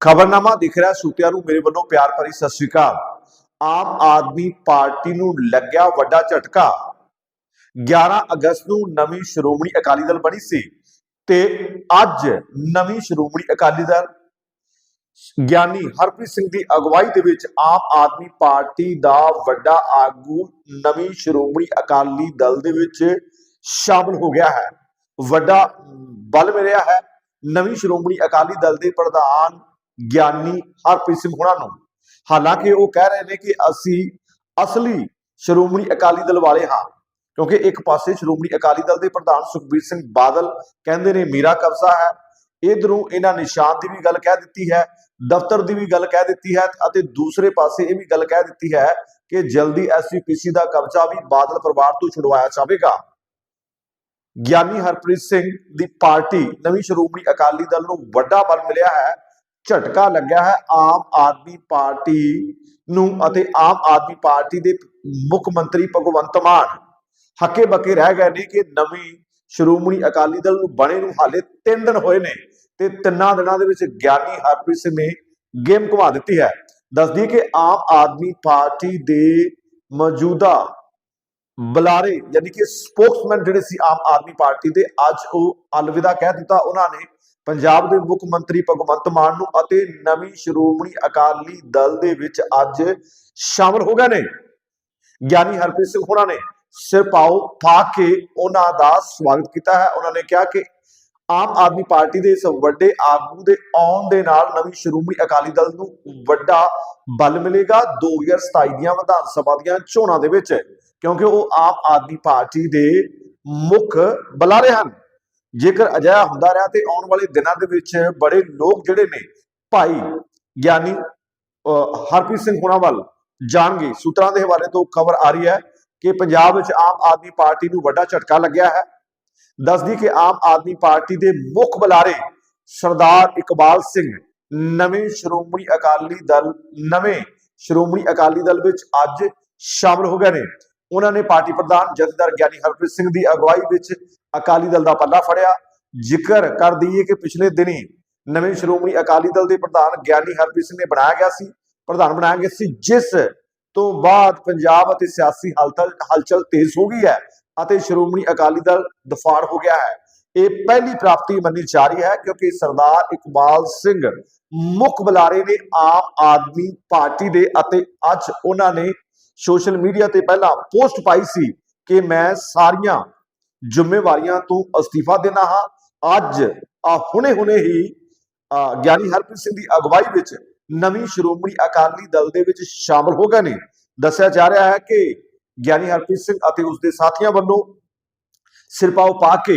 ਖਬਰਨਾਮਾ ਦਿਖ ਰਿਹਾ ਸੂਤਿਆਂ ਨੂੰ ਮੇਰੇ ਵੱਲੋਂ ਪਿਆਰ ਭਰੀ ਸਤਿ ਸ਼੍ਰੀ ਅਕਾਲ। ਆਮ ਆਦਮੀ ਪਾਰਟੀ ਨੂੰ ਲੱਗਿਆ ਵੱਡਾ ਝਟਕਾ। 11 ਅਗਸਤ ਨੂੰ ਨਵੀਂ ਸ਼੍ਰੋਮਣੀ ਅਕਾਲੀ ਦਲ ਬਣੀ ਸੀ ਤੇ ਅੱਜ ਨਵੀਂ ਸ਼੍ਰੋਮਣੀ ਅਕਾਲੀ ਦਲ ਗਿਆਨੀ ਹਰਪ੍ਰੀਤ ਸਿੰਘ ਦੀ ਅਗਵਾਈ ਦੇ ਵਿੱਚ ਆਮ ਆਦਮੀ ਪਾਰਟੀ ਦਾ ਵੱਡਾ ਆਗੂ ਨਵੀਂ ਸ਼੍ਰੋਮਣੀ ਅਕਾਲੀ ਦਲ ਦੇ ਵਿੱਚ ਸ਼ਾਮਲ ਹੋ ਗਿਆ ਹੈ। ਵੱਡਾ ਬਲ ਮਿਲਿਆ ਹੈ। ਨਵੀਂ ਸ਼੍ਰੋਮਣੀ ਅਕਾਲੀ ਦਲ ਦੇ ਪ੍ਰਧਾਨ ਗਿਆਨੀ ਹਰਪ੍ਰੀਤ ਸਿੰਘ ਹੋਣਾ ਨੂੰ। ਹਾਲਾਂਕਿ ਉਹ ਕਹਿ ਰਹੇ ਨੇ ਕਿ ਅਸੀਂ ਅਸਲੀ ਸ਼੍ਰੋਮਣੀ ਅਕਾਲੀ ਦਲ ਵਾਲੇ ਹਾਂ, ਕਿਉਂਕਿ ਇੱਕ ਪਾਸੇ ਸ਼੍ਰੋਮਣੀ ਅਕਾਲੀ ਦਲ ਦੇ ਪ੍ਰਧਾਨ ਸੁਖਬੀਰ ਸਿੰਘ ਬਾਦਲ ਕਹਿੰਦੇ ਨੇ ਮੇਰਾ ਕਬਜ਼ਾ ਹੈ, ਇਧਰੋਂ ਇਹਨਾਂ ਨਿਸ਼ਾਨ ਦੀ ਵੀ ਗੱਲ ਕਹਿ ਦਿੱਤੀ ਹੈ, ਦਫ਼ਤਰ ਦੀ ਵੀ ਗੱਲ ਕਹਿ ਦਿੱਤੀ ਹੈ ਅਤੇ ਦੂਸਰੇ ਪਾਸੇ ਇਹ ਵੀ ਗੱਲ ਕਹਿ ਦਿੱਤੀ ਹੈ ਕਿ ਜਲਦੀ ਐਸਪੀਸੀ ਦਾ ਕਬਜ਼ਾ ਵੀ ਬਾਦਲ ਪਰਿਵਾਰ ਤੋਂ ਛੁਡਵਾਇਆ ਜਾਵੇਗਾ। ਗਿਆਨੀ ਹਰਪ੍ਰੀਤ ਸਿੰਘ ਦੀ ਪਾਰਟੀ ਨਵੀਂ ਸ਼੍ਰੋਮਣੀ ਅਕਾਲੀ ਦਲ ਨੂੰ ਵੱਡਾ ਬਲ ਮਿਲਿਆ ਹੈ ਝਟਕਾ ਲੱਗਿਆ ਹੈ ਆਮ ਆਦਮੀ ਪਾਰਟੀ ਨੂੰ ਅਤੇ ਆਮ ਆਦਮੀ ਪਾਰਟੀ ਦੇ ਮੁੱਖ ਮੰਤਰੀ ਭਗਵੰਤ ਮਾਨ। ਹੱਕੇ ਬੱਕੇ ਰਹਿ ਗਏ ਨੇ ਕਿ ਨਵੀਂ ਸ਼੍ਰੋਮਣੀ ਅਕਾਲੀ ਦਲ ਨੂੰ ਬਣੇ ਨੂੰ ਹਾਲੇ 3 ਦਿਨ ਹੋਏ ਨੇ ਤੇ ਤਿੰਨਾਂ ਦਿਨਾਂ ਦੇ ਵਿੱਚ ਗਿਆਨੀ ਹਰਪ੍ਰੀਤ ਸਿੰਘ ਨੇ ਗੇਮ ਘੁਮਾ ਦਿੱਤੀ ਹੈ। ਦੱਸਦੀ ਕਿ ਆਮ ਆਦਮੀ ਪਾਰਟੀ ਦੇ ਮੌਜੂਦਾ ਬੁਲਾਰੇ, ਯਾਨੀ ਕਿ ਸਪੋਕਸਮੈਨ ਜਿਹੜੇ ਸੀ ਆਮ ਆਦਮੀ ਪਾਰਟੀ ਦੇ, ਅੱਜ ਉਹ ਅਲਵਿਦਾ ਕਹਿ ਦਿੱਤਾ ਉਹਨਾਂ ਨੇ ਪੰਜਾਬ ਦੇ ਮੁੱਖ ਮੰਤਰੀ ਭਗਵੰਤ ਮਾਨ ਨੂੰ ਅਤੇ ਨਵੀਂ ਸ਼੍ਰੋਮਣੀ ਅਕਾਲੀ ਦਲ ਦੇ ਵਿੱਚ ਅੱਜ ਸ਼ਾਮਲ ਹੋ ਗਏ ਨੇ। ਗਿਆਨੀ ਹਰਪ੍ਰੀਤ ਸਿੰਘ ਹੋਣਾ ਨੇ ਸਿਰ ਪਾਓ ਪਾ ਕੇ ਉਹਨਾਂ ਦਾ ਸਵਾਗਤ ਕੀਤਾ ਹੈ। ਉਹਨਾਂ ਨੇ ਕਿਹਾ ਕਿ ਆਮ ਆਦਮੀ ਪਾਰਟੀ ਦੇ ਇਸ ਵੱਡੇ ਆਗੂ ਦੇ ਆਉਣ ਦੇ ਨਾਲ ਨਵੀਂ ਸ਼੍ਰੋਮਣੀ ਅਕਾਲੀ ਦਲ ਨੂੰ ਵੱਡਾ ਬਲ ਮਿਲੇਗਾ। 2027 ਦੀਆਂ ਵਿਧਾਨ ਸਭਾ ਦੀਆਂ ਚੋਣਾਂ ਦੇ ਵਿੱਚ, ਕਿਉਂਕਿ ਉਹ ਆਮ ਆਦਮੀ ਪਾਰਟੀ ਦੇ ਮੁੱਖ ਬੁਲਾਰੇ ਹਨ। ਜੇਕਰ ਅਜਿਹਾ ਹੁੰਦਾ ਰਿਹਾ ਤੇ ਆਉਣ ਵਾਲੇ ਦਿਨਾਂ ਦੇ ਵਿੱਚ ਬੜੇ ਲੋਕ ਜਿਹੜੇ ਨੇ ਭਾਈ ਗਿਆਨੀ ਹਰਪ੍ਰੀਤ ਸਿੰਘ ਹੁਣਾਂ ਵੱਲ ਜਾਣਗੇ। ਸੂਤਰਾਂ ਦੇ ਹਵਾਲੇ ਤੋਂ ਖਬਰ ਆ ਰਹੀ ਹੈ ਕਿ ਪੰਜਾਬ ਵਿੱਚ ਆਮ ਆਦਮੀ ਪਾਰਟੀ ਨੂੰ ਵੱਡਾ ਝਟਕਾ ਲੱਗਿਆ ਹੈ। ਦੱਸਦੀ ਕਿ ਆਮ ਆਦਮੀ ਪਾਰਟੀ ਦੇ ਮੁੱਖ ਬੁਲਾਰੇ ਸਰਦਾਰ ਇਕਬਾਲ ਸਿੰਘ, ਨਵੇਂ ਸ਼੍ਰੋਮਣੀ ਅਕਾਲੀ ਦਲ, ਨਵੇਂ ਸ਼੍ਰੋਮਣੀ ਅਕਾਲੀ ਦਲ ਵਿੱਚ ਅੱਜ ਸ਼ਾਮਲ ਹੋ ਗਏ ਨੇ। ਉਹਨਾਂ ਨੇ ਪਾਰਟੀ ਪ੍ਰਧਾਨ ਜਥੇਦਾਰ ਗਿਆਨੀ ਹਰਪ੍ਰੀਤ ਸਿੰਘ ਦੀ ਅਗਵਾਈ ਵਿੱਚ ਅਕਾਲੀ ਦਲ ਦਾ ਪੱਲਾ ਫੜਿਆ। ਜ਼ਿਕਰ ਕਰ ਦਈਏ ਕਿ ਪਿਛਲੇ ਦਿਨੀ ਨਵੇਂ ਸ਼੍ਰੋਮਣੀ ਅਕਾਲੀ ਦਲ ਦੇ ਪ੍ਰਧਾਨ ਗਿਆਨੀ ਹਰਪ੍ਰੀਤ ਸਿੰਘ ਨੇ ਬਣਾਇਆ ਗਿਆ ਸੀ। ਪ੍ਰਧਾਨ ਬਣਾਇਆ ਗਿਆ ਸੀ, ਜਿਸ ਤੋਂ ਬਾਅਦ ਪੰਜਾਬ ਅਤੇ ਸਿਆਸੀ ਹਲਚਲ ਹਲਚਲ ਤੇਜ਼ ਹੋ ਗਈ ਹੈ ਅਤੇ ਸ਼੍ਰੋਮਣੀ ਅਕਾਲੀ ਦਲ ਦਫਾੜ ਹੋ ਗਿਆ ਹੈ। ਇਹ ਪਹਿਲੀ ਪ੍ਰਾਪਤੀ ਮੰਨੀ ਜਾ ਰਹੀ ਹੈ ਕਿਉਂਕਿ ਸਰਦਾਰ ਇਕਬਾਲ ਸਿੰਘ ਮੁੱਖ ਬੁਲਾਰੇ ਨੇ ਆਮ ਆਦਮੀ ਪਾਰਟੀ ਦੇ ਅਤੇ ਅੱਜ ਉਹਨਾਂ ਨੇ ਸੋਸ਼ਲ ਮੀਡੀਆ ਤੇ ਪਹਿਲਾਂ ਪੋਸਟ ਪਾਈ ਸੀ ਕਿ ਮੈਂ ਸਾਰੀਆਂ ਜ਼ਿੰਮੇਵਾਰੀਆਂ ਤੋਂ ਅਸਤੀਫਾ ਦੇਣਾ ਹਾਂ। ਅੱਜ ਆ ਹੁਣੇ-ਹੁਣੇ ਹੀ ਗਿਆਨੀ ਹਰਪ੍ਰੀਤ ਸਿੰਘ ਦੀ ਅਗਵਾਈ ਵਿੱਚ ਨਵੀਂ ਸ਼੍ਰੋਮਣੀ ਅਕਾਲੀ ਦਲ ਦੇ ਵਿੱਚ ਸ਼ਾਮਲ ਹੋ ਗਏ ਨੇ। ਦੱਸਿਆ ਜਾ ਰਿਹਾ ਹੈ ਕਿ ਗਿਆਨੀ ਹਰਪ੍ਰੀਤ ਸਿੰਘ ਅਤੇ ਉਸ ਦੇ ਸਾਥੀਆਂ ਵੱਲੋਂ ਸਿਰਪਾਓ ਪਾ ਕੇ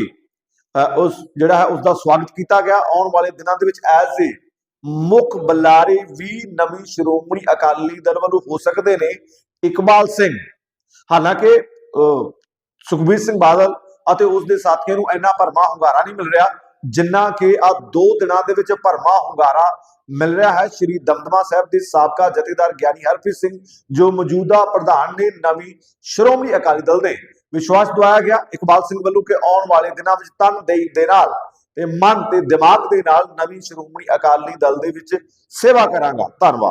ਅ, ਉਸ ਜਿਹੜਾ ਹੈ ਉਸ ਦਾ ਸਵਾਗਤ ਕੀਤਾ ਗਿਆ। ਆਉਣ ਵਾਲੇ ਦਿਨਾਂ ਦੇ ਵਿੱਚ ਐਜ਼ ਏ ਮੁੱਖ ਬੁਲਾਰੇ ਵੀ ਨਵੀਂ ਸ਼੍ਰੋਮਣੀ ਅਕਾਲੀ ਦਲ ਵੱਲੋਂ ਹੋ ਸਕਦੇ ਨੇ। ਇਕਬਾਲ ਸਿੰਘ। ਹਾਲਾਂਕਿ ਸੁਖਬੀਰ ਸਿੰਘ ਬਾਦਲ ਅਤੇ ਉਸ ਦੇ ਸਾਥੀਆਂ ਨੂੰ ਇੰਨਾ ਭਰਮਾ ਹੁੰਗਾਰਾ ਨਹੀਂ ਮਿਲ ਰਿਹਾ, ਜਿੰਨਾ ਕਿ ਆ ਦੋ ਦਿਨਾਂ ਦੇ ਵਿੱਚ ਭਰਮਾ ਹੁੰਗਾਰਾ ਮਿਲ ਰਿਹਾ ਹੈ। ਸ਼੍ਰੀ ਦਮਦਮਾ ਸਾਹਿਬ ਦੇ ਸਾਬਕਾ ਜਥੇਦਾਰ ਗਿਆਨੀ ਹਰਪ੍ਰੀਤ ਸਿੰਘ, ਜੋ ਮੌਜੂਦਾ ਪ੍ਰਧਾਨ ਨੇ ਨਵੀਂ ਸ਼੍ਰੋਮਣੀ ਅਕਾਲੀ ਦਲ ਦੇ ਵਿਸ਼ਵਾਸ ਦਵਾਇਆ ਗਿਆ। ਇਕਬਾਲ ਸਿੰਘ ਵੱਲੋਂ ਕਿ ਆਉਣ ਵਾਲੇ ਦਿਨਾਂ ਵਿੱਚ ਤਨ ਦੇਈ ਦੇ ਨਾਲ ਤੇ ਮਨ ਤੇ ਦਿਮਾਗ ਦੇ ਨਾਲ ਨਵੀਂ ਸ਼੍ਰੋਮਣੀ ਅਕਾਲੀ ਦਲ ਦੇ ਵਿੱਚ ਸੇਵਾ ਕਰਾਂਗਾ। ਧੰਨਵਾਦ।